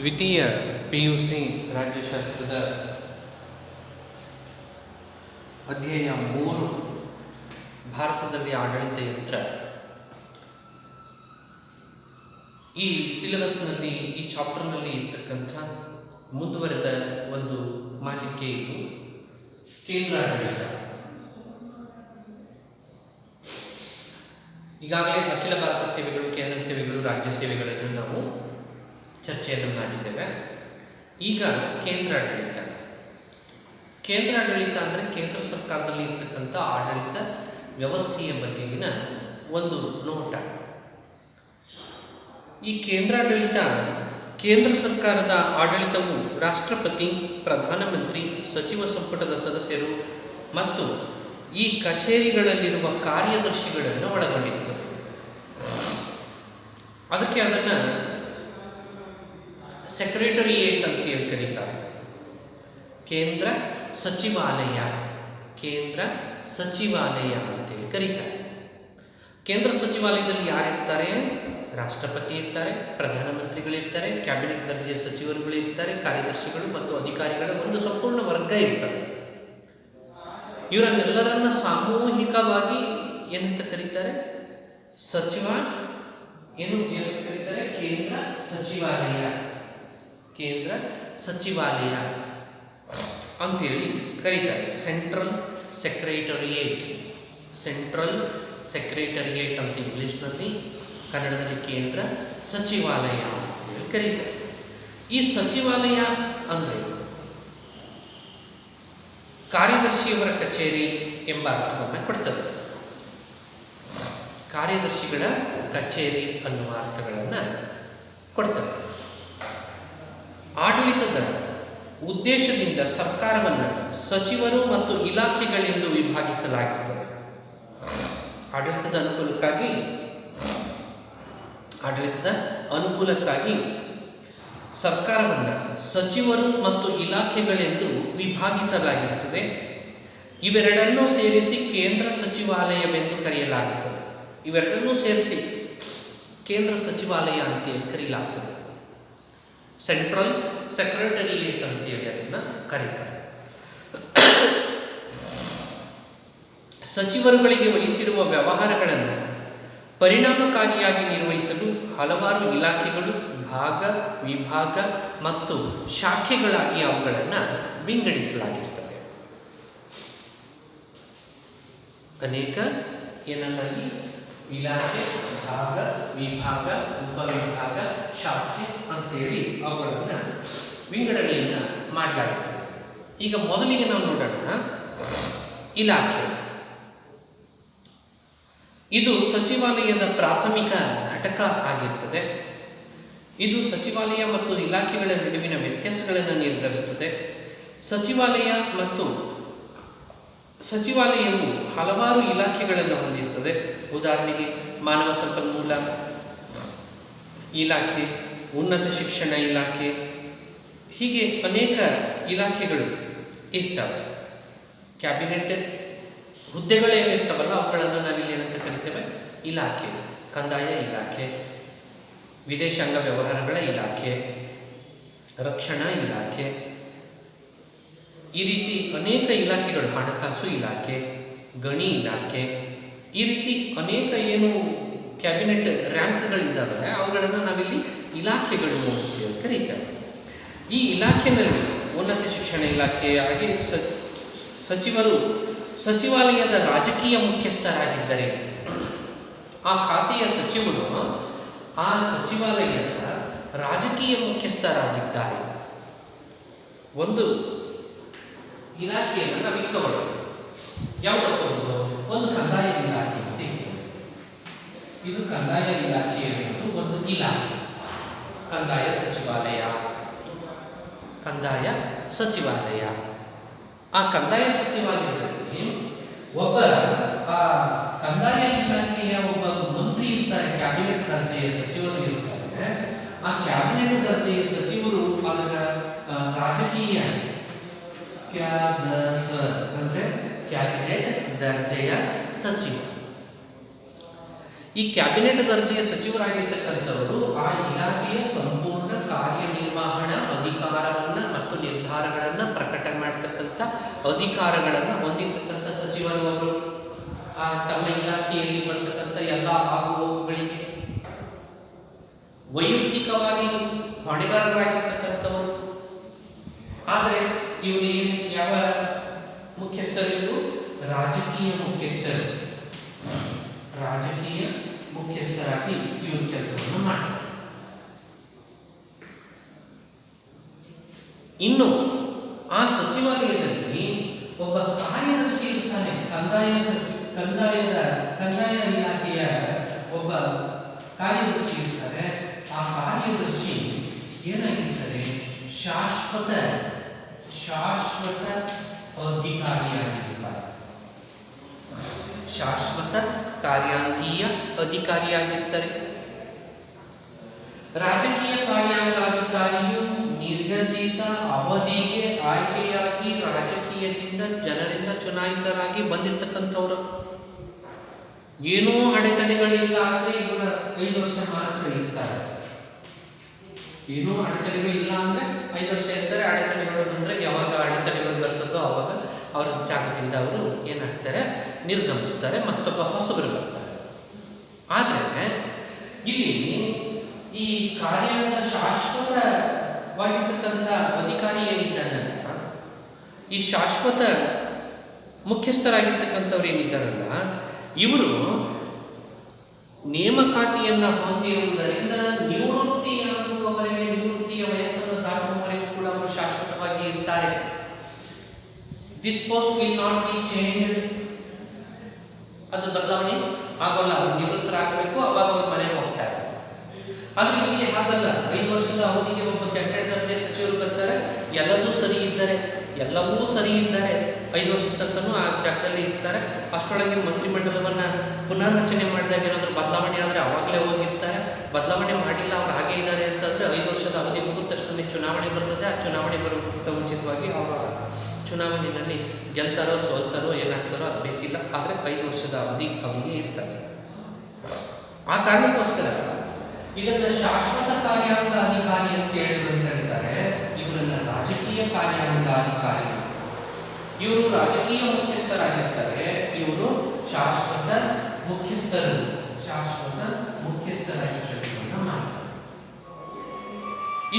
ದ್ವಿತೀಯ P U C ರಾಜ್ಯಶಾಸ್ತ್ರದ ಅಧ್ಯಯ ಮೂರು, ಭಾರತದಲ್ಲಿ ಆಡಳಿತ ಯಂತ್ರ. ಈ ಸಿಲೆಬಸ್ನಲ್ಲಿ, ಈ ಚಾಪ್ಟರ್ನಲ್ಲಿ ಇರ್ತಕ್ಕಂಥ ಮುಂದುವರೆದ ಒಂದು ಮಾಲಿಕೆ ಇದು, ಕೇಂದ್ರ ಆಡಳಿತ. ಈಗಾಗಲೇ ಅಖಿಲ ಭಾರತ ಸೇವೆಗಳು, ಕೇಂದ್ರ ಸೇವೆಗಳು, ರಾಜ್ಯ ಸೇವೆಗಳನ್ನು ನಾವು ಚರ್ಚೆಯನ್ನು ಮಾಡಿದ್ದೇವೆ. ಈಗ ಕೇಂದ್ರ ಆಡಳಿತ ಕೇಂದ್ರ ಆಡಳಿತ ಅಂದರೆ ಕೇಂದ್ರ ಸರ್ಕಾರದಲ್ಲಿ ಇರ್ತಕ್ಕಂಥ ಆಡಳಿತ ವ್ಯವಸ್ಥೆಯ ಬಗೆಗಿನ ಒಂದು ನೋಟ. ಈ ಕೇಂದ್ರಾಡಳಿತ, ಕೇಂದ್ರ ಸರ್ಕಾರದ ಆಡಳಿತವು ರಾಷ್ಟ್ರಪತಿ, ಪ್ರಧಾನಮಂತ್ರಿ, ಸಚಿವ ಸಂಪುಟದ ಸದಸ್ಯರು ಮತ್ತು ಈ ಕಚೇರಿಗಳಲ್ಲಿರುವ ಕಾರ್ಯದರ್ಶಿಗಳನ್ನು ಒಳಗೊಂಡಿರುತ್ತದೆ ಅದಕ್ಕೆ ಅದನ್ನು ಸೆಕ್ರೆಟರಿಯೇಟ್ ಅಂತೇಳಿ ಕರೀತಾರೆ. ಕೇಂದ್ರ ಸಚಿವಾಲಯ ಕೇಂದ್ರ ಸಚಿವಾಲಯ ಅಂತೇಳಿ ಕರೀತಾರೆ. ಕೇಂದ್ರ ಸಚಿವಾಲಯದಲ್ಲಿ ಯಾರಿರ್ತಾರೆ? ರಾಷ್ಟ್ರಪತಿ ಇರ್ತಾರೆ, ಪ್ರಧಾನಮಂತ್ರಿಗಳಿರ್ತಾರೆ, ಕ್ಯಾಬಿನೆಟ್ ದರ್ಜೆಯ ಸಚಿವರುಗಳು ಇರ್ತಾರೆ ಕಾರ್ಯದರ್ಶಿಗಳು ಮತ್ತು ಅಧಿಕಾರಿಗಳ ಒಂದು ಸಂಪೂರ್ಣ ವರ್ಗ ಇರ್ತದೆ. ಇವರನ್ನೆಲ್ಲರನ್ನ ಸಾಮೂಹಿಕವಾಗಿ ಏನಂತ ಕರೀತಾರೆ? ಸಚಿವ ಏನು ಏನಂತ ಕರೀತಾರೆ? ಕೇಂದ್ರ ಸಚಿವಾಲಯ. ಕೇಂದ್ರ ಸಚಿವಾಲಯ ಅಂತೇಳಿ ಕರೀತಾರೆ. ಸೆಂಟ್ರಲ್ ಸೆಕ್ರೆಟರಿಯೇಟ್ ಸೆಂಟ್ರಲ್ ಸೆಕ್ರೆಟರಿಯೇಟ್ ಅಂತ ಇಂಗ್ಲೀಷ್ನಲ್ಲಿ ಕನ್ನಡದಲ್ಲಿ ಕೇಂದ್ರ ಸಚಿವಾಲಯ ಅಂತೇಳಿ ಕರೀತಾರೆ. ಈ ಸಚಿವಾಲಯ ಅಂದರೆ ಕಾರ್ಯದರ್ಶಿಯವರ ಕಚೇರಿ ಎಂಬ ಅರ್ಥವನ್ನು ಕೊಡ್ತದೆ. ಕಾರ್ಯದರ್ಶಿಗಳ ಕಚೇರಿ ಅನ್ನುವ ಅರ್ಥಗಳನ್ನು ಕೊಡ್ತದೆ. ಆಡಳಿತದ ಉದ್ದೇಶದಿಂದ ಸರ್ಕಾರವನ್ನು ಸಚಿವರು ಮತ್ತು ಇಲಾಖೆಗಳೆಂದು ವಿಭಾಗಿಸಲಾಗುತ್ತದೆ. ಆಡಳಿತದ ಅನುಕೂಲಕ್ಕಾಗಿ ಆಡಳಿತದ ಅನುಕೂಲಕ್ಕಾಗಿ ಸರ್ಕಾರವನ್ನು ಸಚಿವರು ಮತ್ತು ಇಲಾಖೆಗಳೆಂದು ವಿಭಾಗಿಸಲಾಗಿರುತ್ತದೆ. ಇವೆರಡನ್ನೂ ಸೇರಿಸಿ ಕೇಂದ್ರ ಸಚಿವಾಲಯವೆಂದು ಕರೆಯಲಾಗುತ್ತದೆ. ಇವೆರಡನ್ನೂ ಸೇರಿಸಿ ಕೇಂದ್ರ ಸಚಿವಾಲಯ ಅಂತೇಳಿ ಕರೆಯಲಾಗ್ತದೆ. ಸೆಂಟ್ರಲ್ ಸೆಕ್ರೆಟರಿಯೇಟ್ ಅಂತೇಳಿ ಅದನ್ನು ಕರೀತಾರೆ. ಸಚಿವರುಗಳಿಗೆ ವಹಿಸಿರುವ ವ್ಯವಹಾರಗಳನ್ನು ಪರಿಣಾಮಕಾರಿಯಾಗಿ ನಿರ್ವಹಿಸಲು ಹಲವಾರು ಇಲಾಖೆಗಳು, ಭಾಗ, ವಿಭಾಗ ಮತ್ತು ಶಾಖೆಗಳಾಗಿ ಅವುಗಳನ್ನು ವಿಂಗಡಿಸಲಾಗಿರ್ತದೆ ಅನೇಕ ಏನನ್ನಾಗಿ? ಇಲಾಖೆ ಭಾಗ ವಿಭಾಗ, ಉಪವಿಭಾಗ, ಶಾಖೆ ಅಂತೇಳಿ ಅವುಗಳನ್ನು ವಿಂಗಡಣೆಯನ್ನು ಮಾಡಲಾಗುತ್ತದೆ ಈಗ ಮೊದಲಿಗೆ ನಾವು ನೋಡೋಣ ಇಲಾಖೆ. ಇದು ಸಚಿವಾಲಯದ ಪ್ರಾಥಮಿಕ ಘಟಕ ಆಗಿರ್ತದೆ. ಇದು ಸಚಿವಾಲಯ ಮತ್ತು ಇಲಾಖೆಗಳ ನಡುವಿನ ವ್ಯತ್ಯಾಸಗಳನ್ನು ನಿರ್ಧರಿಸುತ್ತದೆ ಸಚಿವಾಲಯ ಮತ್ತು ಸಚಿವಾಲಯವು ಹಲವಾರು ಇಲಾಖೆಗಳನ್ನು ಹೊಂದಿರುತ್ತದೆ ಉದಾಹರಣೆಗೆ ಮಾನವ ಸಂಪನ್ಮೂಲ ಇಲಾಖೆ, ಉನ್ನತ ಶಿಕ್ಷಣ ಇಲಾಖೆ, ಹೀಗೆ ಅನೇಕ ಇಲಾಖೆಗಳು ಇರ್ತವೆ. ಕ್ಯಾಬಿನೆಟ್ ಹುದ್ದೆಗಳೇನಿರ್ತಾವಲ್ಲ ಅವುಗಳನ್ನು ನಾವಿಲ್ಲಿ ಏನಂತ ಕರಿತೇವೆ? ಇಲಾಖೆ, ಕಂದಾಯ ಇಲಾಖೆ, ವಿದೇಶಾಂಗ ವ್ಯವಹಾರಗಳ ಇಲಾಖೆ, ರಕ್ಷಣಾ ಇಲಾಖೆ, ಈ ರೀತಿ ಅನೇಕ ಇಲಾಖೆಗಳು, ಹಣಕಾಸು ಇಲಾಖೆ, ಗಣಿ ಇಲಾಖೆ ಈ ರೀತಿ ಅನೇಕ ಏನು ಕ್ಯಾಬಿನೆಟ್ ರ್ಯಾಂಕ್ಗಳಿದ್ದಾವೆ ಅವುಗಳನ್ನು ನಾವಿಲ್ಲಿ ಇಲಾಖೆಗಳು ಅಂತ ಕರೀತೇವೆ ಈ ಇಲಾಖೆಯಲ್ಲಿ ಉನ್ನತ ಶಿಕ್ಷಣ ಇಲಾಖೆ, ಹಾಗೆ ಸಚಿವರು, ಸಚಿವಾಲಯದ ರಾಜಕೀಯ ಮುಖ್ಯಸ್ಥರಾಗಿದ್ದರೆ, ಆ ಖಾತೆಯ ಸಚಿವರು, ಆ ಸಚಿವಾಲಯದ ರಾಜಕೀಯ ಮುಖ್ಯಸ್ಥರಾಗಿದ್ದಾರೆ. ಒಂದು ಇಲಾಖೆಯನ್ನು ನಾವು ತಗೊಳ್ಳೋದು ಯಾವುದಕ್ಕೆ ಒಂದು? ಒಂದು ಕಂದಾಯ ಇಲಾಖೆ ಅಂತ ಇದೆ ಕಂದಾಯ ಇಲಾಖೆ ಅನ್ನೋದು ಒಂದು ಇಲಾಖೆ. ಕಂದಾಯ ಸಚಿವಾಲಯ. ಕಂದಾಯ ಸಚಿವಾಲಯ. ಆ ಕಂದಾಯ ಸಚಿವಾಲಯದಲ್ಲಿ ಒಬ್ಬ, ಆ ಕಂದಾಯ ಇಲಾಖೆಯ ಒಬ್ಬ ಮಂತ್ರಿ ಇರ್ತಾರೆ, ಕ್ಯಾಬಿನೆಟ್ ದರ್ಜೆಯ ಸಚಿವರು ಇರ್ತಾರೆ. ಆ ಕ್ಯಾಬಿನೆಟ್ ದರ್ಜೆಯ ಸಚಿವರು ಅದರ ರಾಜಕೀಯ ಕ್ಯಾದಸ ಅಂದರೆ ಕ್ಯಾಬಿನೆಟ್ ದರ್ಜೆಯ ಸಚಿವ. ಈ ಕ್ಯಾಬಿನೆಟ್ ದರ್ಜೆಯ ಸಚಿವರಾಗಿರ್ತಕ್ಕಂಥವರು ಆ ಇಲಾಖೆಯ ಸಂಪೂರ್ಣ ಕಾರ್ಯನಿರ್ವಹಣ ಅಧಿಕಾರವನ್ನ ಮತ್ತು ನಿರ್ಧಾರಗಳನ್ನ ಪ್ರಕಟಣೆ ಮಾಡತಕ್ಕಂಥ ಅಧಿಕಾರಗಳನ್ನ ಹೊಂದಿರತಕ್ಕಂಥ ಸಚಿವರು ಅವರು. ಆ ತಮ್ಮ ಇಲಾಖೆಯಲ್ಲಿ ಬರ್ತಕ್ಕಂಥ ಎಲ್ಲ ಆಗುವವುಗಳಿಗೆ ವೈಯಕ್ತಿಕವಾಗಿ ಹೊಣೆಗಾರರಾಗಿರ್ತಕ್ಕಂಥವರು. ಆದರೆ ಇವರು ಏನು ಯಾವ ಮುಖ್ಯಸ್ಥರು? ರಾಜಕೀಯ ಮುಖ್ಯಸ್ಥರು, ರಾಜಕೀಯ ಮುಖ್ಯಸ್ಥರಾಗಿ ಇವರು ಕೆಲಸವನ್ನು ಮಾಡ್ತಾರೆ. ಇನ್ನು ಆ ಸಚಿವಾಲಯದಲ್ಲಿ ಒಬ್ಬ ಕಾರ್ಯದರ್ಶಿ ಇರ್ತಾನೆ, ಕಂದಾಯ ಕಂದಾಯದ, ಕಂದಾಯ ಇಲಾಖೆಯ ಒಬ್ಬ ಕಾರ್ಯದರ್ಶಿ ಇರ್ತಾರೆ. ಆ ಕಾರ್ಯದರ್ಶಿ ಏನಾಗಿರ್ತಾರೆ? ಶಾಶ್ವತ ಶಾಶ್ವತ ಅಧಿಕಾರಿಯಾಗಿರ್ತಾರೆ. ಶಾಶ್ವತ ಕಾರ್ಯಾಂಗೀಯ ಅಧಿಕಾರಿಯಾಗಿರ್ತಾರೆ ರಾಜಕೀಯ ಕಾರ್ಯಾಂಗಾಧಿಕಾರಿಯು ನಿರ್ಗದಿತ ಅವಧಿಗೆ ಆಯ್ಕೆಯಾಗಿ ರಾಜಕೀಯದಿಂದ ಜನರಿಂದ ಚುನಾಯಿತರಾಗಿ ಬಂದಿರತಕ್ಕಂಥವ್ರು. ಏನೂ ಅಡೆತಡೆಗಳಿಲ್ಲ ಅಂದ್ರೆ ಇವರ ಐದು ವರ್ಷ ಮಾತ್ರ ಇರ್ತಾರೆ. ಏನೂ ಅಡೆತಡೆಗಳಿಲ್ಲ ಅಂದ್ರೆ ಐದು ವರ್ಷ ಇರ್ತಾರೆ, ಅಡೆತಡೆಗಳು ಬಂದ್ರೆ ಯಾವಾಗ ಅಡೆತಡೆಗಳು ಬರ್ತದೋ ಅವಾಗ ಅವ್ರ ಜಾಗದಿಂದ ಅವರು ಏನಾಗ್ತಾರೆ ನಿರ್ಗಮಿಸ್ತಾರೆ, ಮತ್ತೊಬ್ಬ ಹೊಸಬರು ಬರ್ತಾರೆ. ಆದರೆ ಇಲ್ಲಿ ಈ ಕಾರ್ಯಾಂಗದ ಶಾಶ್ವತವಾಗಿರ್ತಕ್ಕಂಥ ಅಧಿಕಾರಿ ಏನಿದ್ದಾನಲ್ಲ ಈ ಶಾಶ್ವತ ಮುಖ್ಯಸ್ಥರಾಗಿರ್ತಕ್ಕಂಥವ್ರು ಏನಿದ್ದಾರಲ್ಲ, ಇವರು ನೇಮಕಾತಿಯನ್ನು ಹೊಂದಿರುವುದರಿಂದ ನಿವೃತ್ತಿಯಾಗುವವರೆಗೆ ನಿವೃತ್ತಿಯ ವಯಸ್ಸನ್ನು ದಾಟುವವರೆಗೂ ಕೂಡ ಅವರು ಶಾಶ್ವತವಾಗಿ ಇರ್ತಾರೆ. This post will not be change ಅದು ಬದಲಾವಣೆ ಆಗೋಲ್ಲ. ಅವ್ರು ನಿವೃತ್ತರಾಗಬೇಕು, ಅವಾಗ ಅವ್ರ ಮನೆಗೆ ಹೋಗ್ತಾರೆ. ಆದ್ರೆ ಇಲ್ಲಿ ಹಾಗಲ್ಲ. ಐದು ವರ್ಷದ ಅವಧಿಗೆ ಒಬ್ಬ ಕ್ಯಾಬಿನೆಟ್ ದರ್ಜೆ ಸಚಿವರು ಬರ್ತಾರೆ. ಎಲ್ಲದೂ ಸರಿ ಇದ್ದಾರೆ, ಎಲ್ಲವೂ ಸರಿ ಇದ್ದಾರೆ ಐದು ವರ್ಷದ ತನಕನೂ ಆ ಜಾಗದಲ್ಲಿ ಇರ್ತಾರೆ. ಅಷ್ಟರೊಳಗೆ ಮಂತ್ರಿಮಂಡಲವನ್ನ ಪುನರ್ರಚನೆ ಮಾಡಿದಾಗ ಏನಾದರೂ ಬದಲಾವಣೆ ಆದರೆ ಅವಾಗಲೇ ಹೋಗಿರ್ತಾರೆ. ಬದಲಾವಣೆ ಮಾಡಿಲ್ಲ, ಅವ್ರು ಹಾಗೆ ಇದ್ದಾರೆ ಅಂತಂದ್ರೆ ಐದು ವರ್ಷದ ಅವಧಿ ಮುಗಿದ ತಕ್ಷಣ ಚುನಾವಣೆ ಬರ್ತದೆ. ಆ ಚುನಾವಣೆ ಬರೋಕ್ಕಿಂತ ಮುಂಚಿತವಾಗಿ ಅವರ ಚುನಾವಣೆಯಲ್ಲಿ ಗೆಲ್ತಾರೋ ಸೋಲ್ತಾರೋ ಏನಾಗ್ತಾರೋ ಅದು ಬೇಕಿಲ್ಲ. ಆದರೆ ಐದು ವರ್ಷದ ಅವಧಿ ಅವನಿಗೆ ಇರ್ತದೆ ಆ ಕಾರಣಕ್ಕೋಸ್ಕರ ಇದನ್ನ ಶಾಶ್ವತ ಕಾರ್ಯಾಂಗ ಅಧಿಕಾರಿ ಅಂತ ಹೇಳಿದ್ರು ಕರೀತಾರೆ ಇವರನ್ನ ರಾಜಕೀಯ ಕಾರ್ಯಾಂಗ ಅಧಿಕಾರಿ ಇವರು ರಾಜಕೀಯ ಮುಖ್ಯಸ್ಥರಾಗಿರ್ತಾರೆ. ಇವರು ಶಾಶ್ವತ ಮುಖ್ಯಸ್ಥರು ಶಾಶ್ವತ ಮುಖ್ಯಸ್ಥರಾಗಿ ಕೆಲಸವನ್ನು ಮಾಡ್ತಾರೆ.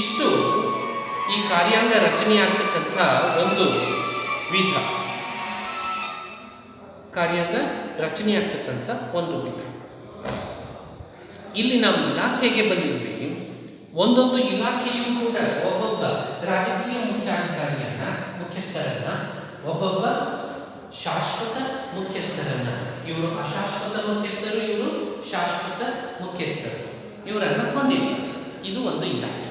ಇಷ್ಟು ಈ ಕಾರ್ಯಾಂಗ ರಚನೆಯಾಗ್ತಕ್ಕಂಥ ಒಂದು ವಿಧ. ಕಾರ್ಯಾಂಗ ರಚನೆಯಾಗ್ತಕ್ಕಂಥ ಒಂದು ವಿಧ ಇಲ್ಲಿ ನಾವು ಇಲಾಖೆಗೆ ಬಂದಿದ್ವಿ ಒಂದೊಂದು ಇಲಾಖೆಯೂ ಕೂಡ ಒಬ್ಬೊಬ್ಬ ರಾಜಕೀಯ ಮುಖ್ಯಾಧಿಕಾರಿಯನ್ನ ಮುಖ್ಯಸ್ಥರನ್ನ, ಒಬ್ಬೊಬ್ಬ ಶಾಶ್ವತ ಮುಖ್ಯಸ್ಥರನ್ನ. ಇವರು ಅಶಾಶ್ವತ ಮುಖ್ಯಸ್ಥರು, ಇವರು ಶಾಶ್ವತ ಮುಖ್ಯಸ್ಥರು. ಇವರನ್ನ ಹೊಂದಿರ್ತಾರೆ. ಇದು ಒಂದು ಇಲಾಖೆ.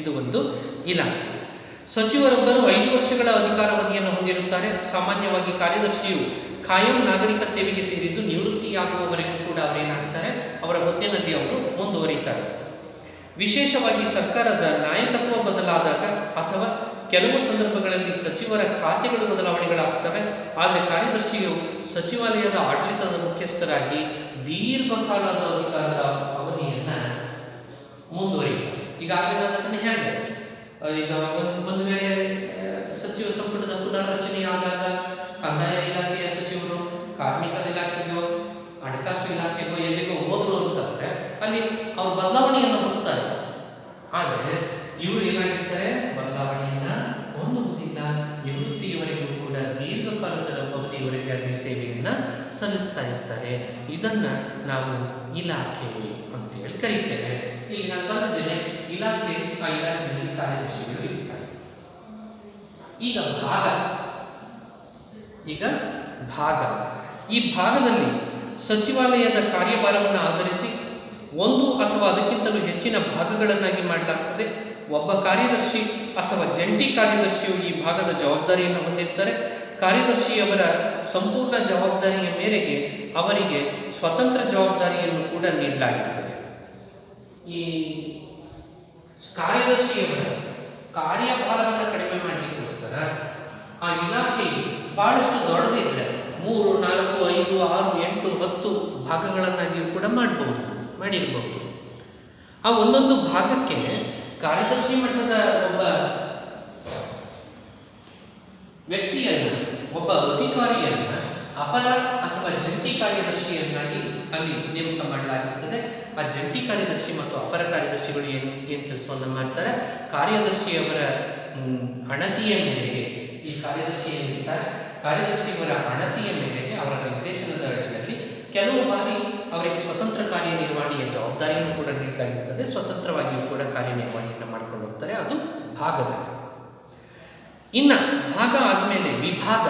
ಇದು ಒಂದು ಇಲಾಖೆ. ಸಚಿವರೊಬ್ಬರು ಐದು ವರ್ಷಗಳ ಅಧಿಕಾರಾವಧಿಯನ್ನು ಹೊಂದಿರುತ್ತಾರೆ ಸಾಮಾನ್ಯವಾಗಿ ಕಾರ್ಯದರ್ಶಿಯು ಕಾಯಂ ನಾಗರಿಕ ಸೇವೆಗೆ ಸೇರಿದ್ದು ನಿವೃತ್ತಿಯಾಗುವವರೆಗೂ ಕೂಡ ಅವರೇನಾಗ್ತಾರೆ ಅವರ ಹುದ್ದೆನಲ್ಲಿ ಅವರು ಮುಂದುವರಿತಾರೆ. ವಿಶೇಷವಾಗಿ ಸರ್ಕಾರದ ನಾಯಕತ್ವ ಬದಲಾದಾಗ ಅಥವಾ ಕೆಲವು ಸಂದರ್ಭಗಳಲ್ಲಿ ಸಚಿವರ ಖಾತೆಗಳು ಬದಲಾವಣೆಗಳಾಗ್ತವೆ. ಆದರೆ ಕಾರ್ಯದರ್ಶಿಯು ಸಚಿವಾಲಯದ ಆಡಳಿತದ ಮುಖ್ಯಸ್ಥರಾಗಿ ದೀರ್ಘಕಾಲದ ಅಧಿಕಾರದ ಅವಧಿಯನ್ನು ಮುಂದುವರಿಯುತ್ತಾರೆ. ಈಗಾಗಲೇ ನಾನು ಅದನ್ನು ಹೇಳಿದೆ. ಈಗ ಒಂದು ವೇಳೆ ಸಚಿವ ಸಂಪುಟದ ಪುನರ್ರಚನೆ ಆದಾಗ ಕಂದಾಯ ಇಲಾಖೆಯ ಸಚಿವರು ಕಾರ್ಮಿಕ ಇಲಾಖೆಗೋ, ಹಣಕಾಸು ಇಲಾಖೆಗೋ ಎಲ್ಲಿಗೋ ಹೋದ್ರು ಅಂತಂದ್ರೆ ಅಲ್ಲಿ ಅವ್ರು ಬದಲಾವಣೆಯನ್ನು ಹೊಂದುತ್ತಾರೆ ಆದರೆ ಇವರು ಏನಾಗಿರ್ತಾರೆ? ಬದಲಾವಣೆಯನ್ನ ಹೊಂದುವುದಿಲ್ಲ. ನಿವೃತ್ತಿಯವರೆಗೂ ಕೂಡ ದೀರ್ಘಕಾಲದ ಅವಧಿಯವರೆಗೆ ಅಲ್ಲಿ ಸೇವೆಯನ್ನ ಸಲ್ಲಿಸ್ತಾ ಇರ್ತಾರೆ. ಇದನ್ನ ನಾವು ಇಲಾಖೆ ಅಂತೇಳಿ ಕರೀತೇವೆ. ಇಲ್ಲಿ ನಾನು ಬಂದಿದ್ದೇನೆ. ಇಲಾಖೆ, ಆ ಇಲಾಖೆಯಲ್ಲಿ ಕಾರ್ಯದರ್ಶಿಗಳು ಈಗ ಭಾಗ. ಈಗ ಭಾಗ. ಈ ಭಾಗದಲ್ಲಿ ಸಚಿವಾಲಯದ ಕಾರ್ಯಭಾರವನ್ನು ಆಧರಿಸಿ ಒಂದು ಅಥವಾ ಅದಕ್ಕಿಂತಲೂ ಹೆಚ್ಚಿನ ಭಾಗಗಳನ್ನಾಗಿ ಮಾಡಲಾಗ್ತದೆ. ಒಬ್ಬ ಕಾರ್ಯದರ್ಶಿ ಅಥವಾ ಜಂಟಿ ಕಾರ್ಯದರ್ಶಿಯು ಈ ಭಾಗದ ಜವಾಬ್ದಾರಿಯನ್ನು ಹೊಂದಿರ್ತಾರೆ. ಕಾರ್ಯದರ್ಶಿಯವರ ಸಂಪೂರ್ಣ ಜವಾಬ್ದಾರಿಯ ಮೇರೆಗೆ ಅವರಿಗೆ ಸ್ವತಂತ್ರ ಜವಾಬ್ದಾರಿಯನ್ನು ಕೂಡ ನೀಡಲಾಗಿರ್ತದೆ. ಈ ಕಾರ್ಯದರ್ಶಿಯವರ ಕಾರ್ಯಭಾರವನ್ನು ಕಡಿಮೆ ಮಾಡಲಿಕ್ಕೋಸ್ಕರ ಆ ಇಲಾಖೆ ಬಹಳಷ್ಟು ದೊಡ್ಡದಿದ್ರೆ ಮೂರು, ನಾಲ್ಕು, ಐದು, ಆರು, ಎಂಟು, ಹತ್ತು ಭಾಗಗಳನ್ನಾಗಿ ಕೂಡ ಮಾಡ್ಬೋದು ಮಾಡಿರಬಹುದು ಆ ಒಂದೊಂದು ಭಾಗಕ್ಕೆ ಕಾರ್ಯದರ್ಶಿ ಮಟ್ಟದ ಒಬ್ಬ ವ್ಯಕ್ತಿಯನ್ನ, ಒಬ್ಬ ಅಧಿಕಾರಿಯನ್ನ, ಅಪರ ಅಥವಾ ಜಂಟಿ ಕಾರ್ಯದರ್ಶಿಯನ್ನಾಗಿ ಅಲ್ಲಿ ನೇಮಕ ಮಾಡಲಾಗಿರ್ತದೆ. ಆ ಜಂಟಿ ಕಾರ್ಯದರ್ಶಿ ಮತ್ತು ಅಪರ ಕಾರ್ಯದರ್ಶಿಗಳು ಏನು ಏನು ಕೆಲಸವನ್ನು ಮಾಡ್ತಾರೆ? ಕಾರ್ಯದರ್ಶಿಯವರ ಅಣತಿಯ ಮೇರೆಗೆ ಈ ಕಾರ್ಯದರ್ಶಿ ಏನಿರ್ತಾರೆ? ಕಾರ್ಯದರ್ಶಿಯವರ ಅಣತಿಯ ಮೇರೆಗೆ ಅವರ ನಿರ್ದೇಶನದ ಅಡಿಯಲ್ಲಿ ಕೆಲವು ಬಾರಿ ಅವರಿಗೆ ಸ್ವತಂತ್ರ ಕಾರ್ಯನಿರ್ವಹಣೆಯ ಜವಾಬ್ದಾರಿಯನ್ನು ಕೂಡ ನೀಡಲಾಗಿರ್ತದೆ. ಸ್ವತಂತ್ರವಾಗಿಯೂ ಕೂಡ ಕಾರ್ಯನಿರ್ವಹಣೆಯನ್ನು ಮಾಡ್ಕೊಂಡು ಹೋಗ್ತಾರೆ. ಅದು ಭಾಗದ ಇನ್ನು ಭಾಗ ಆದಮೇಲೆ ವಿಭಾಗ.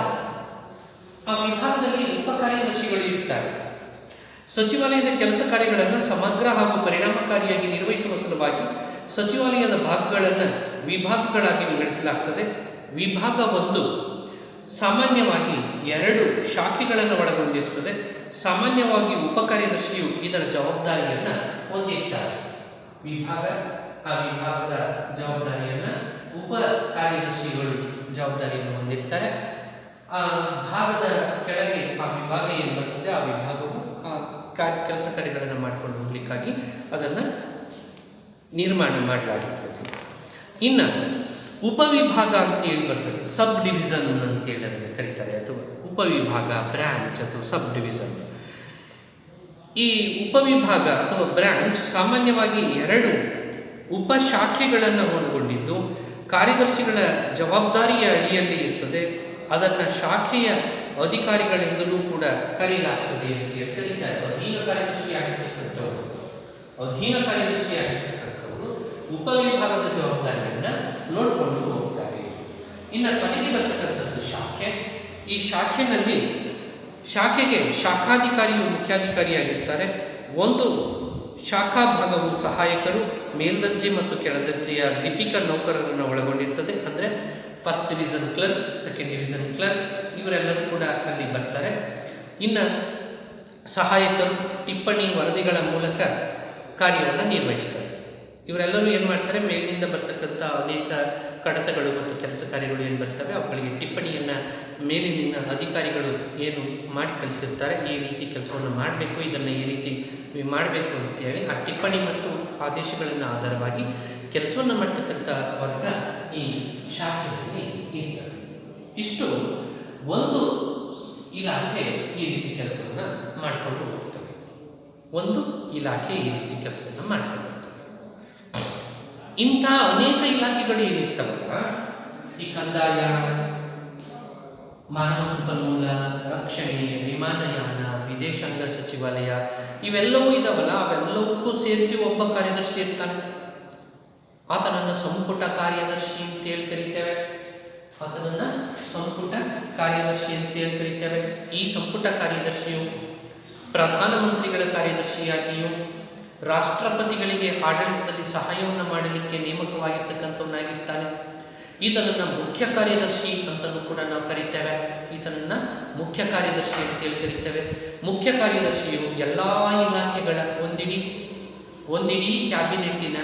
ಆ ವಿಭಾಗದಲ್ಲಿ ಉಪ ಕಾರ್ಯದರ್ಶಿಗಳು ಇರ್ತಾರೆ. ಸಚಿವಾಲಯದ ಕೆಲಸ ಕಾರ್ಯಗಳನ್ನು ಸಮಗ್ರ ಹಾಗೂ ಪರಿಣಾಮಕಾರಿಯಾಗಿ ನಿರ್ವಹಿಸುವ ಸಲುವಾಗಿ ಸಚಿವಾಲಯದ ಭಾಗಗಳನ್ನು ವಿಭಾಗಗಳಾಗಿ ವಿಂಗಡಿಸಲಾಗ್ತದೆ. ವಿಭಾಗ ಒಂದು ಸಾಮಾನ್ಯವಾಗಿ ಎರಡು ಶಾಖೆಗಳನ್ನು ಒಳಗೊಂಡಿರುತ್ತದೆ ಸಾಮಾನ್ಯವಾಗಿ ಉಪಕಾರ್ಯದರ್ಶಿಯು ಇದರ ಜವಾಬ್ದಾರಿಯನ್ನು ಹೊಂದಿರ್ತಾರೆ. ವಿಭಾಗ ಆ ವಿಭಾಗದ ಜವಾಬ್ದಾರಿಯನ್ನು ಉಪ ಕಾರ್ಯದರ್ಶಿಗಳು ಜವಾಬ್ದಾರಿಯನ್ನು ಹೊಂದಿರ್ತಾರೆ. ಆ ಭಾಗದ ಕೆಳಗೆ ಆ ವಿಭಾಗ ಏನು ಬರ್ತದೆ? ಆ ವಿಭಾಗವು ಕಾರ್ಯ, ಕೆಲಸ ಕಾರ್ಯಗಳನ್ನು ಮಾಡಿಕೊಂಡು ಹೋಗ್ಲಿಕ್ಕಾಗಿ ಅದನ್ನು ನಿರ್ಮಾಣ ಮಾಡಲಾಗಿರ್ತದೆ. ಇನ್ನು ಉಪವಿಭಾಗ ಅಂತ ಹೇಳಿ ಬರ್ತದೆ. ಸಬ್ ಡಿವಿಷನ್ ಅಂತೇಳಿ ಅದನ್ನು ಕರೀತಾರೆ ಅಥವಾ ಉಪವಿಭಾಗ ಬ್ರ್ಯಾಂಚ್ ಅಥವಾ ಸಬ್ ಡಿವಿಷನ್ ಈ ಉಪವಿಭಾಗ ಅಥವಾ ಬ್ರಾಂಚ್ ಸಾಮಾನ್ಯವಾಗಿ ಎರಡು ಉಪಶಾಖೆಗಳನ್ನು ಒಳಗೊಂಡಿದ್ದು, ಕಾರ್ಯದರ್ಶಿಗಳ ಜವಾಬ್ದಾರಿಯ ಅಡಿಯಲ್ಲಿ ಇರ್ತದೆ. ಅದನ್ನು ಶಾಖೆಯ ಅಧಿಕಾರಿಗಳೆಂದಲೂ ಕೂಡ ಕರೆಯಲಾಗ್ತದೆ ಅಂತೇಳಿ ಕರೀತಾರೆ. ಅಧೀನ ಕಾರ್ಯದರ್ಶಿಯಾಗಿರ್ತಕ್ಕಂಥವರು ಅಧೀನ ಕಾರ್ಯದರ್ಶಿಯಾಗಿರ್ತಕ್ಕಂಥವರು ಉಪವಿಭಾಗದ ಜವಾಬ್ದಾರಿಯನ್ನು ನೋಡಿಕೊಂಡು ಹೋಗ್ತಾರೆ. ಇನ್ನು ಕೊನೆಗೆ ಬರ್ತಕ್ಕಂಥದ್ದು ಶಾಖೆ. ಈ ಶಾಖೆನಲ್ಲಿ ಶಾಖೆಗೆ ಶಾಖಾಧಿಕಾರಿಯು ಮುಖ್ಯಾಧಿಕಾರಿಯಾಗಿರ್ತಾರೆ. ಒಂದು ಶಾಖಾ ಭಾಗವು ಸಹಾಯಕರು, ಮೇಲ್ದರ್ಜೆ ಮತ್ತು ಕೆಳದರ್ಜೆಯ ಲಿಪಿಕ ನೌಕರರನ್ನು ಒಳಗೊಂಡಿರ್ತದೆ. ಅಂದರೆ first division clerk second division clerk ಇವರೆಲ್ಲರೂ ಕೂಡ ಅಲ್ಲಿ ಬರ್ತಾರೆ. ಇನ್ನು ಸಹಾಯಕರು ಟಿಪ್ಪಣಿ ವರದಿಗಳ ಮೂಲಕ ಕಾರ್ಯವನ್ನು ನಿರ್ವಹಿಸ್ತಾರೆ. ಇವರೆಲ್ಲರೂ ಏನು ಮಾಡ್ತಾರೆ? ಮೇಲಿನಿಂದ ಬರ್ತಕ್ಕಂಥ ಅನೇಕ ಕಡತಗಳು ಮತ್ತು ಕೆಲಸ ಕಾರ್ಯಗಳು ಏನು ಬರ್ತವೆ? ಅವುಗಳಿಗೆ ಟಿಪ್ಪಣಿಯನ್ನು ಮೇಲಿನಿಂದ ಅಧಿಕಾರಿಗಳು ಏನು ಮಾಡಿ ಕಳಿಸಿರ್ತಾರೆ? ಈ ರೀತಿ ಕೆಲಸವನ್ನು ಮಾಡಬೇಕು, ಇದನ್ನು ಈ ರೀತಿ ಮಾಡಬೇಕು ಅಂತೇಳಿ ಆ ಟಿಪ್ಪಣಿ ಮತ್ತು ಆದೇಶಗಳನ್ನು ಆಧಾರವಾಗಿ ಕೆಲಸವನ್ನು ಮಾಡ್ತಕ್ಕಂಥ ವರ್ಗ ಈ ಶಾಖೆಯಲ್ಲಿ ಇರ್ತಾರೆ ಇಷ್ಟು ಒಂದು ಇಲಾಖೆ ಈ ರೀತಿ ಕೆಲಸವನ್ನು ಮಾಡಿಕೊಂಡು ಹೋಗ್ತವೆ. ಒಂದು ಇಲಾಖೆ ಈ ರೀತಿ ಕೆಲಸವನ್ನು ಮಾಡಿಕೊಂಡು ಹೋಗ್ತವೆ ಇಂಥ ಅನೇಕ ಇಲಾಖೆಗಳು ಏನಿರ್ತವಲ್ಲ ಈ ಕಂದಾಯ, ಮಾನವ ಸಂಪನ್ಮೂಲ, ರಕ್ಷಣೆ ವಿಮಾನಯಾನ ವಿದೇಶಾಂಗ ಸಚಿವಾಲಯ, ಇವೆಲ್ಲವೂ ಇದಾವಲ್ಲ? ಅವೆಲ್ಲವಕ್ಕೂ ಸೇರಿಸಿ ಒಬ್ಬ ಕಾರ್ಯದರ್ಶಿ ಇರ್ತಾನೆ. ಆತನನ್ನು ಸಂಪುಟ ಕಾರ್ಯದರ್ಶಿ ಅಂತ ಹೇಳಿ ಕರಿತೇವೆ. ಆತನನ್ನು ಸಂಪುಟ ಕಾರ್ಯದರ್ಶಿ ಅಂತ ಹೇಳಿ ಕರಿತೇವೆ. ಈ ಸಂಪುಟ ಕಾರ್ಯದರ್ಶಿಯು ಪ್ರಧಾನಮಂತ್ರಿಗಳ ಕಾರ್ಯದರ್ಶಿಯಾಗಿಯೂ ರಾಷ್ಟ್ರಪತಿಗಳಿಗೆ ಆಡಳಿತದಲ್ಲಿ ಸಹಾಯವನ್ನು ಮಾಡಲಿಕ್ಕೆ ನೇಮಕವಾಗಿರ್ತಕ್ಕಂಥವನಾಗಿರ್ತಾನೆ. ಈತನನ್ನ ಮುಖ್ಯ ಕಾರ್ಯದರ್ಶಿ ಅಂತಲೂ ಕೂಡ ನಾವು ಕರಿತೇವೆ. ಈತನನ್ನ ಮುಖ್ಯ ಕಾರ್ಯದರ್ಶಿ ಅಂತೇಳಿ ಕರಿತೇವೆ. ಮುಖ್ಯ ಕಾರ್ಯದರ್ಶಿಯು ಎಲ್ಲ ಇಲಾಖೆಗಳ ಒಂದಿಡೀ ಒಂದಿಡೀ ಕ್ಯಾಬಿನೆಟ್ಟಿನ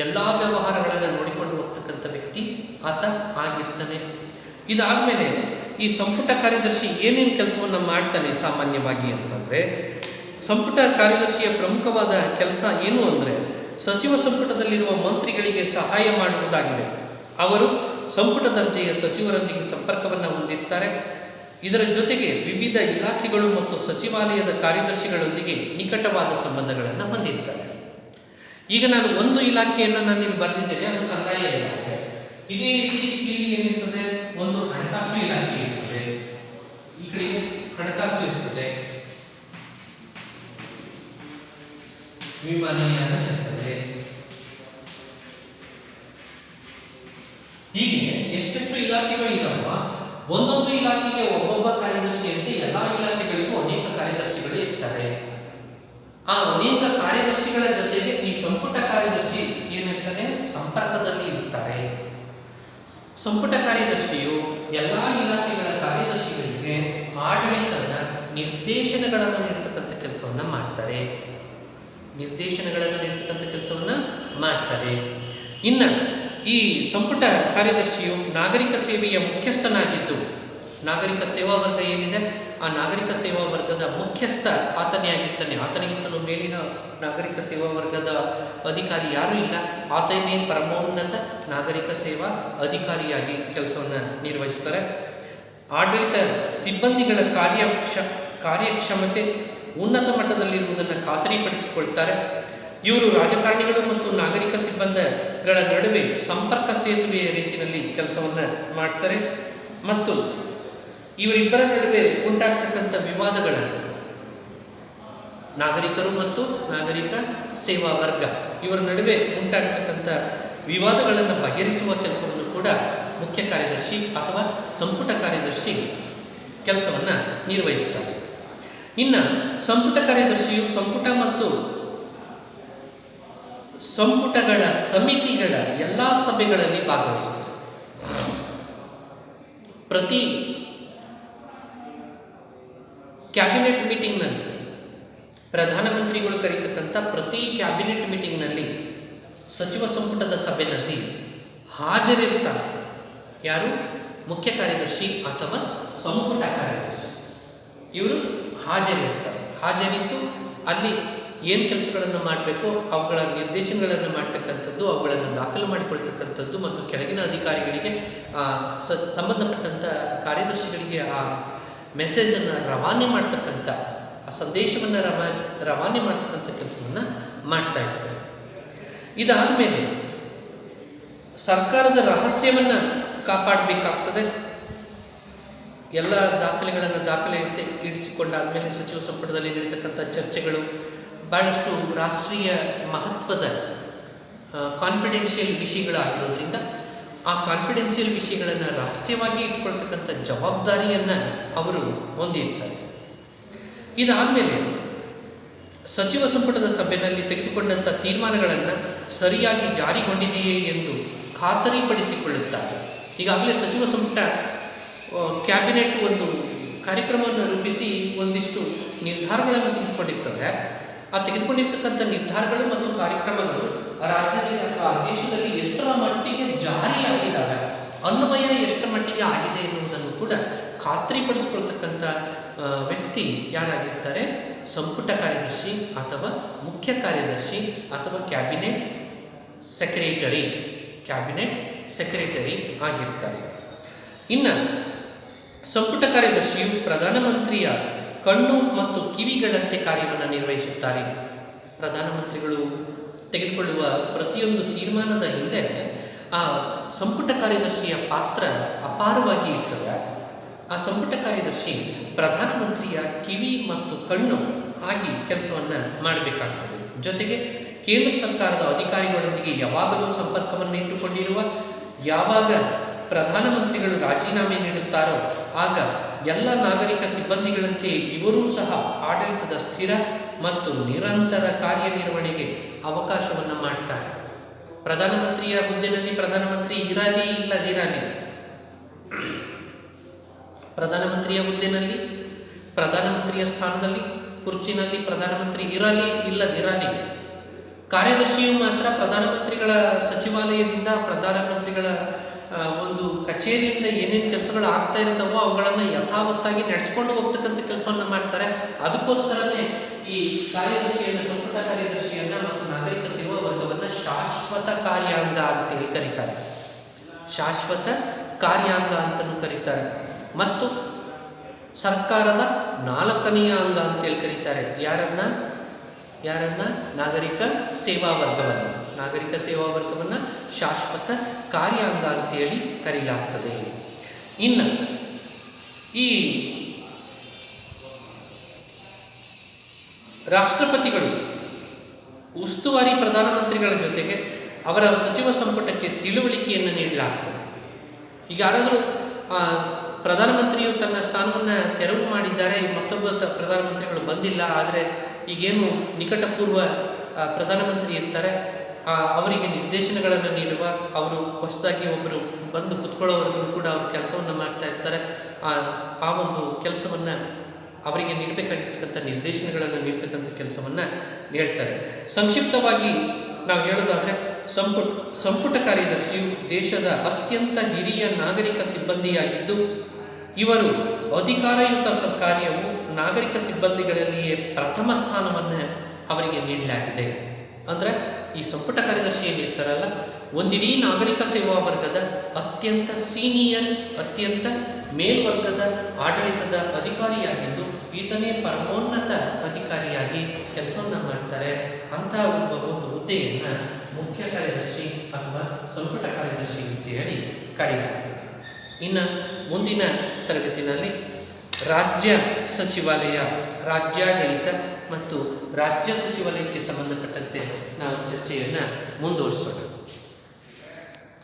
ಎಲ್ಲ ವ್ಯವಹಾರಗಳನ್ನು ನೋಡಿಕೊಂಡು ಹೋಗ್ತಕ್ಕಂಥ ವ್ಯಕ್ತಿ ಆತ ಆಗಿರ್ತಾನೆ. ಇದಾದಮೇಲೆ ಈ ಸಂಪುಟ ಕಾರ್ಯದರ್ಶಿ ಏನೇನು ಕೆಲಸವನ್ನು ಮಾಡ್ತಾನೆ ಸಾಮಾನ್ಯವಾಗಿ ಅಂತಂದರೆ, ಸಂಪುಟ ಕಾರ್ಯದರ್ಶಿಯ ಪ್ರಮುಖವಾದ ಕೆಲಸ ಏನು ಅಂದರೆ, ಸಚಿವ ಸಂಪುಟದಲ್ಲಿರುವ ಮಂತ್ರಿಗಳಿಗೆ ಸಹಾಯ ಮಾಡುವುದಾಗಿದೆ. ಅವರು ಸಂಪುಟ ದರ್ಜೆಯ ಸಚಿವರೊಂದಿಗೆ ಸಂಪರ್ಕವನ್ನು ಹೊಂದಿರ್ತಾರೆ. ಇದರ ಜೊತೆಗೆ ವಿವಿಧ ಇಲಾಖೆಗಳು ಮತ್ತು ಸಚಿವಾಲಯದ ಕಾರ್ಯದರ್ಶಿಗಳೊಂದಿಗೆ ನಿಕಟವಾದ ಸಂಬಂಧಗಳನ್ನು ಹೊಂದಿರ್ತಾರೆ. ಈಗ ನಾನು ಒಂದು ಇಲಾಖೆಯನ್ನು ನಾನು ಇಲ್ಲಿ ಬರೆದಿದ್ದೇನೆ, ಅದು ಕಂದಾಯ ಇಲಾಖೆ. ಇದೇ ರೀತಿ ಇಲ್ಲಿ ಏನಿರ್ತದೆ? ಒಂದು ಹಣಕಾಸು ಇಲಾಖೆ ಇರ್ತದೆ. ಈ ಕಡೆಗೆ ಹಣಕಾಸು ಇರ್ತದೆ. ವಿಮಾನಯಾನ ಇರ್ತದೆ. ಹೀಗೆ ಎಷ್ಟೆಷ್ಟು ಇಲಾಖೆಗಳು ಇದಾವ, ಒಂದೊಂದು ಇಲಾಖೆಗೆ ಒಬ್ಬೊಬ್ಬ ಕಾರ್ಯದರ್ಶಿ ಅಂತ ಎಲ್ಲಾ ಇಲಾಖೆಗಳಿಗೂ ಅನೇಕ ಕಾರ್ಯದರ್ಶಿಗಳು ಇರ್ತಾರೆ. ಆ ಅನೇಕ ಕಾರ್ಯದರ್ಶಿಗಳ ಜೊತೆಗೆ ಈ ಸಂಪುಟ ಕಾರ್ಯದರ್ಶಿ ಏನಿರ್ತಾನೆ, ಸಂಪರ್ಕದಲ್ಲಿ ಇರ್ತಾರೆ. ಸಂಪುಟ ಕಾರ್ಯದರ್ಶಿಯು ಎಲ್ಲ ಇಲಾಖೆಗಳ ಕಾರ್ಯದರ್ಶಿಗಳಿಗೆ ಆಡಳಿತದ ನಿರ್ದೇಶನಗಳನ್ನು ನೀಡತಕ್ಕಂಥ ಕೆಲಸವನ್ನು ಮಾಡ್ತಾರೆ. ನಿರ್ದೇಶನಗಳನ್ನು ನೀಡ್ತಕ್ಕಂಥ ಕೆಲಸವನ್ನು ಮಾಡ್ತಾರೆ. ಇನ್ನು ಈ ಸಂಪುಟ ಕಾರ್ಯದರ್ಶಿಯು ನಾಗರಿಕ ಸೇವೆಯ ಮುಖ್ಯಸ್ಥನಾಗಿದ್ದು ನಾಗರಿಕ ಸೇವಾ ವರ್ಗ ಏನಿದೆ, ಆ ನಾಗರಿಕ ಸೇವಾ ವರ್ಗದ ಮುಖ್ಯಸ್ಥ ಆತನೇ ಆಗಿರ್ತಾನೆ ಆತನಿಗಿಂತಲೂ ಮೇಲಿನ ನಾಗರಿಕ ಸೇವಾ ವರ್ಗದ ಅಧಿಕಾರಿ ಯಾರೂ ಇಲ್ಲ. ಆತನೇ ಪರಮೋನ್ನತ ನಾಗರಿಕ ಸೇವಾ ಅಧಿಕಾರಿಯಾಗಿ ಕೆಲಸವನ್ನು ನಿರ್ವಹಿಸ್ತಾರೆ. ಆಡಳಿತ ಸಿಬ್ಬಂದಿಗಳ ಕಾರ್ಯಕ್ಷ ಕಾರ್ಯಕ್ಷಮತೆ ಉನ್ನತ ಮಟ್ಟದಲ್ಲಿರುವುದನ್ನು ಖಾತರಿಪಡಿಸಿಕೊಳ್ತಾರೆ. ಇವರು ರಾಜಕಾರಣಿಗಳು ಮತ್ತು ನಾಗರಿಕ ಸಿಬ್ಬಂದಿಗಳ ನಡುವೆ ಸಂಪರ್ಕ ಸೇತುವೆಯ ರೀತಿಯಲ್ಲಿ ಕೆಲಸವನ್ನು ಮಾಡ್ತಾರೆ. ಮತ್ತು ಇವರಿಬ್ಬರ ನಡುವೆ ಉಂಟಾಗ್ತಕ್ಕಂಥ ವಿವಾದಗಳನ್ನು ನಾಗರಿಕರು ಮತ್ತು ನಾಗರಿಕ ಸೇವಾ ವರ್ಗ, ಇವರ ನಡುವೆ ಉಂಟಾಗ್ತಕ್ಕಂಥ ವಿವಾದಗಳನ್ನು ಬಗೆಹರಿಸುವ ಕೆಲಸವನ್ನು ಕೂಡ ಮುಖ್ಯ ಕಾರ್ಯದರ್ಶಿ ಅಥವಾ ಸಂಪುಟ ಕಾರ್ಯದರ್ಶಿ ಕೆಲಸವನ್ನು ನಿರ್ವಹಿಸ್ತಾರೆ ಇನ್ನು ಸಂಪುಟ ಕಾರ್ಯದರ್ಶಿಯು ಸಂಪುಟ ಮತ್ತು ಸಂಪುಟಗಳ ಸಮಿತಿಗಳ ಎಲ್ಲ ಸಭೆಗಳಲ್ಲಿ ಭಾಗವಹಿಸ್ತಾರೆ ಪ್ರತಿ ಕ್ಯಾಬಿನೆಟ್ ಮೀಟಿಂಗ್ನಲ್ಲಿ ಪ್ರಧಾನಮಂತ್ರಿಗಳು ಕರೀತಕ್ಕಂಥ ಪ್ರತಿ ಕ್ಯಾಬಿನೆಟ್ ಮೀಟಿಂಗ್ನಲ್ಲಿ ಸಚಿವ ಸಂಪುಟದ ಸಭೆಯಲ್ಲಿ ಹಾಜರಿರ್ತಾರೆ. ಯಾರು? ಮುಖ್ಯ ಕಾರ್ಯದರ್ಶಿ ಅಥವಾ ಸಂಪುಟ ಕಾರ್ಯದರ್ಶಿ. ಇವರು ಹಾಜರಿರ್ತಾರೆ. ಹಾಜರಿದ್ದು ಅಲ್ಲಿ ಏನು ಕೆಲಸಗಳನ್ನು ಮಾಡಬೇಕು ಅವುಗಳ ನಿರ್ದೇಶನಗಳನ್ನು ಮಾಡ್ತಕ್ಕಂಥದ್ದು, ಅವುಗಳನ್ನು ದಾಖಲು ಮಾಡಿಕೊಳ್ತಕ್ಕಂಥದ್ದು ಮತ್ತು ಕೆಳಗಿನ ಅಧಿಕಾರಿಗಳಿಗೆ ಸಂಬಂಧಪಟ್ಟಂಥ ಕಾರ್ಯದರ್ಶಿಗಳಿಗೆ ಆ ಮೆಸೇಜನ್ನು ರವಾನೆ ಮಾಡ್ತಕ್ಕಂಥ, ಆ ಸಂದೇಶವನ್ನು ರವಾ, ರವಾನೆ ಮಾಡ್ತಕ್ಕಂಥ ಕೆಲಸವನ್ನು ಮಾಡ್ತಾ ಇರ್ತಾರೆ. ಇದಾದ ಮೇಲೆ ಸರ್ಕಾರದ ರಹಸ್ಯವನ್ನು ಕಾಪಾಡಬೇಕಾಗ್ತದೆ. ಎಲ್ಲ ದಾಖಲೆಗಳನ್ನು ದಾಖಲೆ ಇಡಿಸಿಕೊಂಡಾದ್ಮೇಲೆ ಸಚಿವ ಸಂಪುಟದಲ್ಲಿ ನಡೀತಕ್ಕಂಥ ಚರ್ಚೆಗಳು ಭಾಳಷ್ಟು ರಾಷ್ಟ್ರೀಯ ಮಹತ್ವದ ಕಾನ್ಫಿಡೆನ್ಷಿಯಲ್ ವಿಷಯಗಳಾಗಿರೋದ್ರಿಂದ ಆ ಕಾನ್ಫಿಡೆನ್ಷಿಯಲ್ ವಿಷಯಗಳನ್ನು ರಹಸ್ಯವಾಗಿ ಇಟ್ಕೊಳ್ತಕ್ಕಂಥ ಜವಾಬ್ದಾರಿಯನ್ನು ಅವರು ಹೊಂದಿರ್ತಾರೆ. ಇದಾದಮೇಲೆ ಸಚಿವ ಸಂಪುಟದ ಸಭೆಯಲ್ಲಿ ತೆಗೆದುಕೊಂಡಂಥ ತೀರ್ಮಾನಗಳನ್ನು ಸರಿಯಾಗಿ ಜಾರಿಗೊಂಡಿದೆಯೇ ಎಂದು ಖಾತರಿಪಡಿಸಿಕೊಳ್ಳುತ್ತಾರೆ. ಈಗಾಗಲೇ ಸಚಿವ ಸಂಪುಟ ಕ್ಯಾಬಿನೆಟ್ ಒಂದು ಕಾರ್ಯಕ್ರಮವನ್ನು ರೂಪಿಸಿ ಒಂದಿಷ್ಟು ನಿರ್ಧಾರಗಳನ್ನು ತೆಗೆದುಕೊಂಡಿರ್ತದೆ. ಆ ತೆಗೆದುಕೊಂಡಿರ್ತಕ್ಕಂಥ ನಿರ್ಧಾರಗಳು ಮತ್ತು ಕಾರ್ಯಕ್ರಮಗಳು ರಾಜ್ಯದಲ್ಲಿ ಅಥವಾ ದೇಶದಲ್ಲಿ ಎಷ್ಟರ ಮಟ್ಟಿಗೆ ಜಾರಿಯಾಗಿದ್ದಾವೆ, ಅನ್ವಯ ಎಷ್ಟರ ಮಟ್ಟಿಗೆ ಆಗಿದೆ ಎನ್ನುವುದನ್ನು ಕೂಡ ಖಾತ್ರಿಪಡಿಸ್ಕೊಳ್ತಕ್ಕಂಥ ವ್ಯಕ್ತಿ ಯಾರಾಗಿರ್ತಾರೆ? ಸಂಪುಟ ಕಾರ್ಯದರ್ಶಿ ಅಥವಾ ಮುಖ್ಯ ಕಾರ್ಯದರ್ಶಿ ಅಥವಾ ಕ್ಯಾಬಿನೆಟ್ ಸೆಕ್ರೆಟರಿ ಕ್ಯಾಬಿನೆಟ್ ಸೆಕ್ರೆಟರಿ ಆಗಿರ್ತಾರೆ. ಇನ್ನು ಸಂಪುಟ ಕಾರ್ಯದರ್ಶಿಯು ಪ್ರಧಾನಮಂತ್ರಿಯ ಕಣ್ಣು ಮತ್ತು ಕಿವಿಗಳಂತೆ ಕಾರ್ಯವನ್ನು ನಿರ್ವಹಿಸುತ್ತಾರೆ. ಪ್ರಧಾನಮಂತ್ರಿಗಳು ತೆಗೆದುಕೊಳ್ಳುವ ಪ್ರತಿಯೊಂದು ತೀರ್ಮಾನದ ಹಿಂದೆ ಆ ಸಂಪುಟ ಕಾರ್ಯದರ್ಶಿಯ ಪಾತ್ರ ಅಪಾರವಾಗಿ ಇರ್ತದೆ. ಆ ಸಂಪುಟ ಕಾರ್ಯದರ್ಶಿ ಪ್ರಧಾನಮಂತ್ರಿಯ ಕಿವಿ ಮತ್ತು ಕಣ್ಣು ಆಗಿ ಕೆಲಸವನ್ನು ಮಾಡಬೇಕಾಗ್ತದೆ. ಜೊತೆಗೆ ಕೇಂದ್ರ ಸರ್ಕಾರದ ಅಧಿಕಾರಿಗಳೊಂದಿಗೆ ಯಾವಾಗಲೂ ಸಂಪರ್ಕವನ್ನು ಇಟ್ಟುಕೊಂಡಿರುವ, ಯಾವಾಗ ಪ್ರಧಾನಮಂತ್ರಿಗಳು ರಾಜೀನಾಮೆ ನೀಡುತ್ತಾರೋ, ಆಗ ಎಲ್ಲ ನಾಗರಿಕ ಸಿಬ್ಬಂದಿಗಳಂತೆ ಇವರೂ ಸಹ ಆಡಳಿತದ ಸ್ಥಿರ ಮತ್ತು ನಿರಂತರ ಕಾರ್ಯನಿರ್ವಹಣೆಗೆ ಅವಕಾಶವನ್ನು ಮಾಡ್ತಾರೆ. ಪ್ರಧಾನಮಂತ್ರಿಯ ಹುದ್ದೆನಲ್ಲಿ ಪ್ರಧಾನಮಂತ್ರಿ ಇರಲಿ. ಇಲ್ಲದಿರಲಿ ಪ್ರಧಾನಮಂತ್ರಿಯ ಹುದ್ದೆನಲ್ಲಿ ಪ್ರಧಾನಮಂತ್ರಿಯ ಸ್ಥಾನದಲ್ಲಿ, ಕುರ್ಚಿನಲ್ಲಿ ಪ್ರಧಾನಮಂತ್ರಿ ಇರಲಿ ಇಲ್ಲದಿರಲಿ ಕಾರ್ಯದರ್ಶಿಯು ಮಾತ್ರ ಪ್ರಧಾನಮಂತ್ರಿಗಳ ಸಚಿವಾಲಯದಿಂದ ಪ್ರಧಾನಮಂತ್ರಿಗಳ ಒಂದು ಕಚೇರಿಯಿಂದ ಏನೇನು ಕೆಲಸಗಳು ಆಗ್ತಾ ಇರ್ತಾವೋ ಅವುಗಳನ್ನು ಯಥಾವತ್ತಾಗಿ ನಡೆಸ್ಕೊಂಡು ಹೋಗ್ತಕ್ಕಂಥ ಕೆಲಸವನ್ನು ಮಾಡ್ತಾರೆ. ಅದಕ್ಕೋಸ್ಕರನೇ ಈ ಕಾರ್ಯದರ್ಶಿಯನ್ನು, ಸಂಪುಟ ಕಾರ್ಯದರ್ಶಿಯನ್ನು ಮತ್ತು ನಾಗರಿಕ ಸೇವಾ ವರ್ಗವನ್ನು ಶಾಶ್ವತ ಕಾರ್ಯಾಂಗ ಅಂತೇಳಿ ಕರೀತಾರೆ. ಶಾಶ್ವತ ಕಾರ್ಯಾಂಗ ಅಂತಲೂ ಕರೀತಾರೆ. ಮತ್ತು ಸರ್ಕಾರದ ನಾಲ್ಕನೆಯ ಅಂಗ ಅಂತೇಳಿ ಕರೀತಾರೆ. ಯಾರನ್ನ? ಯಾರನ್ನ? ನಾಗರಿಕ ಸೇವಾ ವರ್ಗವನ್ನು. ನಾಗರಿಕ ಸೇವಾ ವರ್ಗವನ್ನು ಶಾಶ್ವತ ಕಾರ್ಯಾಂಗ ಅಂತೇಳಿ ಕರೆಯಲಾಗ್ತದೆ ಇನ್ನು ಈ ರಾಷ್ಟ್ರಪತಿಗಳು, ಉಸ್ತುವಾರಿ ಪ್ರಧಾನಮಂತ್ರಿಗಳ ಜೊತೆಗೆ ಅವರ ಸಚಿವ ಸಂಪುಟಕ್ಕೆ ತಿಳುವಳಿಕೆಯನ್ನು ನೀಡಲಾಗ್ತದೆ. ಈಗ ಯಾರಾದರೂ ಪ್ರಧಾನಮಂತ್ರಿಯು ತನ್ನ ಸ್ಥಾನವನ್ನು ತೆರವು ಮಾಡಿದ್ದಾರೆ, ಮತ್ತೊಬ್ಬ ಪ್ರಧಾನಮಂತ್ರಿಗಳು ಬಂದಿಲ್ಲ, ಆದರೆ ಈಗೇನು ನಿಕಟಪೂರ್ವ ಪ್ರಧಾನಮಂತ್ರಿ ಇರ್ತಾರೆ ಅವರಿಗೆ ನಿರ್ದೇಶನಗಳನ್ನು ನೀಡುವ ಅವರು ಹೊಸದಾಗಿ ಒಬ್ಬರು ಬಂದು ಕುತ್ಕೊಳ್ಳೋವರೆಗೂ ಕೂಡ ಅವರು ಕೆಲಸವನ್ನು ಮಾಡ್ತಾ ಇರ್ತಾರೆ. ಆ ಒಂದು ಕೆಲಸವನ್ನು ಅವರಿಗೆ ನೀಡಬೇಕಾಗಿರ್ತಕ್ಕಂಥ ನಿರ್ದೇಶನಗಳನ್ನು ನೀಡ್ತಕ್ಕಂಥ ಕೆಲಸವನ್ನು ನೀಡ್ತಾರೆ. ಸಂಕ್ಷಿಪ್ತವಾಗಿ ನಾವು ಹೇಳೋದಾದರೆ, ಸಂಪುಟ ಸಂಪುಟ ಕಾರ್ಯದರ್ಶಿಯು ದೇಶದ ಅತ್ಯಂತ ಹಿರಿಯ ನಾಗರಿಕ ಸಿಬ್ಬಂದಿಯಾಗಿದ್ದು, ಇವರು ಅಧಿಕಾರಯುತ ಸರ್ಕಾರವು ನಾಗರಿಕ ಸಿಬ್ಬಂದಿಗಳಲ್ಲಿಯೇ ಪ್ರಥಮ ಸ್ಥಾನವನ್ನು ಅವರಿಗೆ ನೀಡಲಾಗಿದೆ. ಅಂದರೆ ಈ ಸಂಪುಟ ಕಾರ್ಯದರ್ಶಿ ಏನಿರ್ತಾರಲ್ಲ ಒಂದಿಡೀ ನಾಗರಿಕ ಸೇವಾ ವರ್ಗದ ಅತ್ಯಂತ ಸೀನಿಯರ್, ಅತ್ಯಂತ ಮೇಲ್ವರ್ಗದ ಆಡಳಿತದ ಅಧಿಕಾರಿಯಾಗಿದ್ದು ಈತನೇ ಪರಮೋನ್ನತ ಅಧಿಕಾರಿಯಾಗಿ ಕೆಲಸವನ್ನು ಮಾಡ್ತಾರೆ. ಅಂಥ ಒಬ್ಬ ಒಂದು ಹುದ್ದೆಯನ್ನು ಮುಖ್ಯ ಕಾರ್ಯದರ್ಶಿ ಅಥವಾ ಸಂಪುಟ ಕಾರ್ಯದರ್ಶಿ ಅಂತ ಹೇಳಿ ಕರೆಯಲಾಗ್ತದೆ. ಇನ್ನು ಮುಂದಿನ ತರಗತಿನಲ್ಲಿ ರಾಜ್ಯ ಸಚಿವಾಲಯ ರಾಜ್ಯಾಡಳಿತ ಮತ್ತು ರಾಜ್ಯ ಸಚಿವಾಲಯಕ್ಕೆ ಸಂಬಂಧಪಟ್ಟಂತೆ ನಾವು ಚರ್ಚೆಯನ್ನು ಮುಂದುವರಿಸೋಣ.